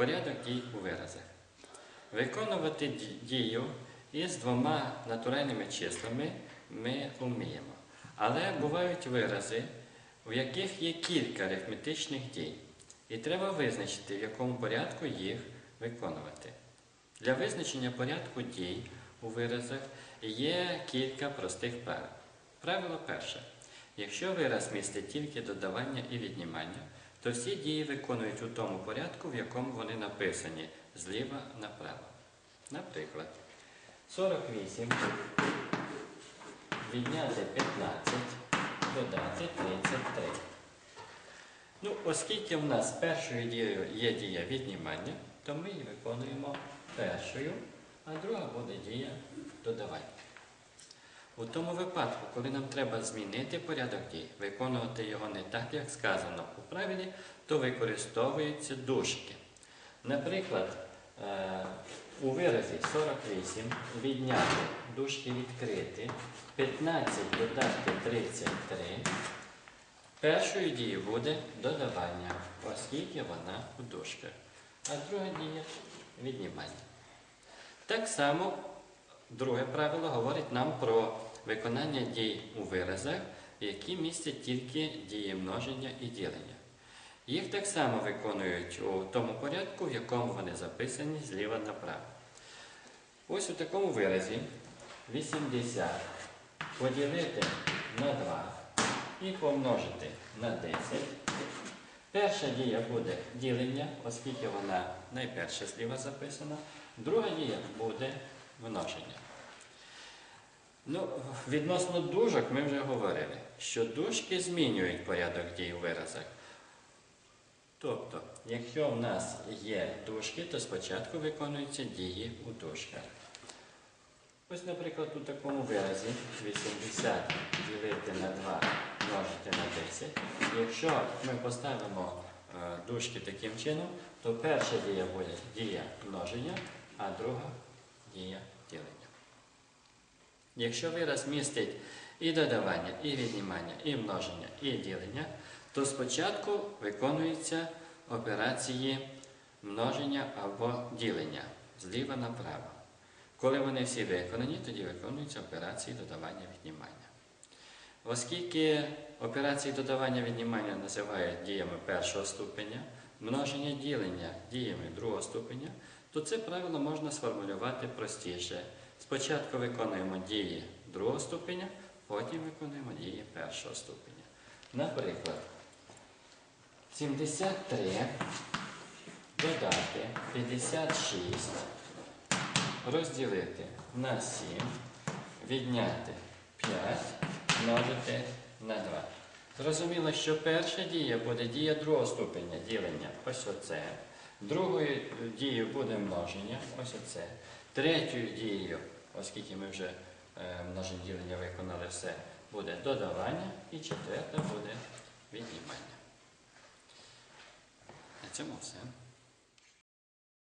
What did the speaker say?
Порядок дій у виразах. Виконувати дію із двома натуральними числами ми вміємо. Але бувають вирази, у яких є кілька арифметичних дій, і треба визначити, в якому порядку їх виконувати. Для визначення порядку дій у виразах є кілька простих правил. Правило перше. Якщо вираз містить тільки додавання і віднімання, то всі дії виконують у тому порядку, в якому вони написані зліва направо. Наприклад, 48 відняти 15, додати 33. Ну, оскільки в нас першою дією є дія віднімання, то ми її виконуємо першою, а друга буде дія додавання. У тому випадку, коли нам треба змінити порядок дій, виконувати його не так, як сказано у правилі, то використовуються дужки. Наприклад, е, у виразі 48 відняти дужки відкрити, 15 додати 33. Першою дією буде додавання, оскільки вона у дужках, а друга дія віднімання. Так само друге правило говорить нам про виконання дій у виразах, які містять тільки дії множення і ділення. Їх так само виконують у тому порядку, в якому вони записані зліва направо. Ось у такому виразі 80 поділити на 2 і помножити на 10. Перша дія буде ділення, оскільки вона найперше зліва записана. Друга дія буде множення. Ну, відносно дужок ми вже говорили, що дужки змінюють порядок дій у виразах. Тобто, якщо в нас є дужки, то спочатку виконуються дії у дужках. Ось, наприклад, у такому виразі 80 ділити на 2 множити на 10. Якщо ми поставимо е, дужки таким чином, то перша дія буде дія множення, а друга дія ділення. Якщо вираз містить і додавання, і віднімання, і множення, і ділення, то спочатку виконуються операції множення або ділення зліва направо. Коли вони всі виконані, тоді виконуються операції додавання віднімання. Оскільки операції додавання віднімання називають діями першого ступеня, множення ділення діями другого ступеня, то це правило можна сформулювати простіше. Спочатку виконуємо дії другого ступеня, потім виконуємо дії першого ступеня. Наприклад, 73 додати 56 розділити на 7, відняти 5, множити на 2. Зрозуміло, що перша дія буде дія другого ступеня ділення, ось оце. Другою дією буде множення, ось оце. Третьою дією, оскільки ми вже е, множення ділення виконали все, буде додавання, і четверта буде віднімання. На цьому все.